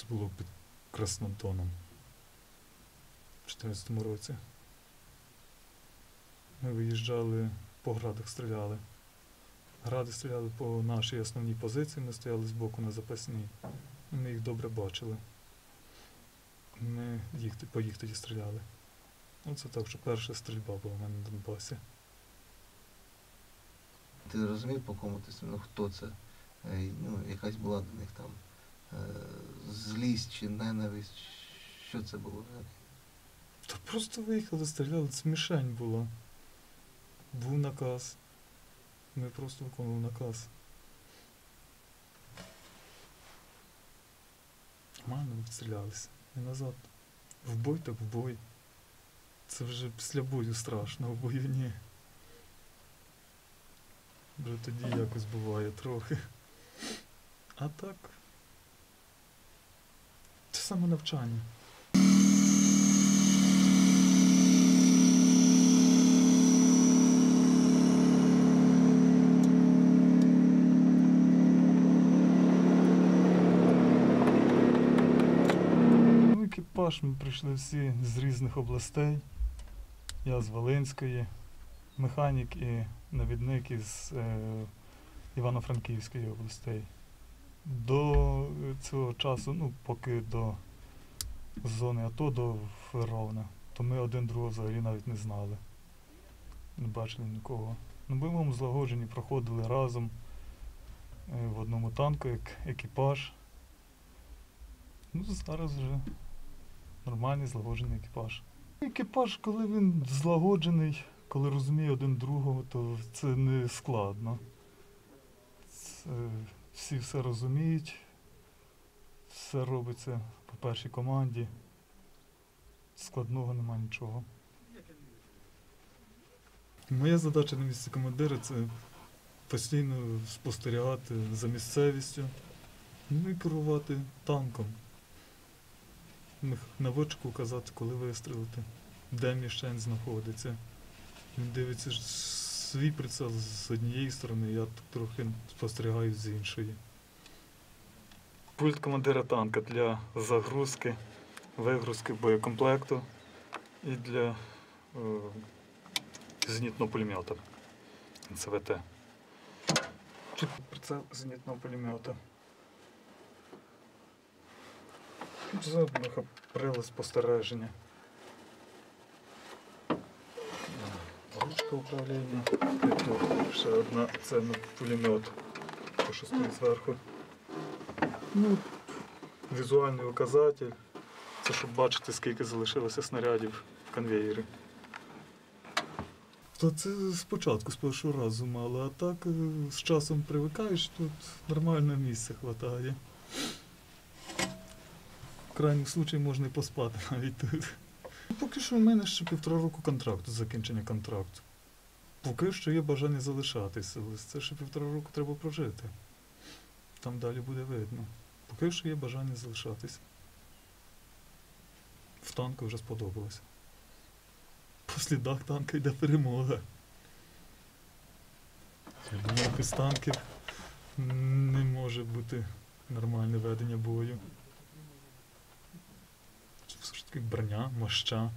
Це було під Краснодоном в 14 році. Ми виїжджали, по градах стріляли. Гради стріляли по нашій основній позиції, ми стояли збоку на запасній. Ми їх добре бачили. Ми їх, по їх тоді стріляли. Оце так, що перша стрільба була в мене на Донбасі. Ти розумів, по кому ти ну, хто це? Е, Ну, якась була до них там е, злість чи ненависть. Що це було? Та просто виїхали, стріляли, це мішень була. Був наказ. Ми просто виконували наказ. Нормально відстрілялися. І назад. В бой так в бой. Це вже після бою страшно, в бою ні. Вже тоді якось буває трохи. А так. Це саме навчання. Ну, екіпаж ми прийшли всі з різних областей. Я з Волинської, механік і навідник із е, Івано-Франківської областей. До цього часу, ну, поки до зони АТО до Феровна, то ми один другого взагалі навіть не знали. Не бачили нікого. На бойовому злагодженні проходили разом е, в одному танку, як екіпаж. Ну, зараз вже нормальний злагоджений екіпаж. Екіпаж, коли він злагоджений, коли розуміє один другого, то це не складно. Це, всі все розуміють, все робиться по першій команді. Складного нема нічого. Моя задача на місці командира це постійно спостерігати за місцевістю, ну і керувати танком. Наводчику казати, коли вистрілити, де мішень знаходиться. Він дивиться свій прицел з однієї сторони, я трохи спостерігаю з іншої. Пульт командира танка для загрузки, вигрузки боєкомплекту і для е, зенітного пулемета НЦВТ. Тут прицел зенітного пулемета. Задумаха прилад спостереження. Ручка управління. І тут ще одна, це на пулемет, то що зверху. Ну, візуальний указатель. Це щоб бачити, скільки залишилося снарядів в конвеєрі. То це спочатку, з першого разу мало, а так е, з часом привикаєш, тут нормальне місце вистачає. В крайніх случаї можна і поспати навіть тут. Поки що в мене ще півтора року контракту, закінчення контракту. Поки що є бажання залишатися, але це ще півтора року треба прожити. Там далі буде видно. Поки що є бажання залишатися. В танку вже сподобалося. По слідах танка йде перемога. Я думаю, без танків не може бути нормальне ведення бою. Все ж таки броня, моща.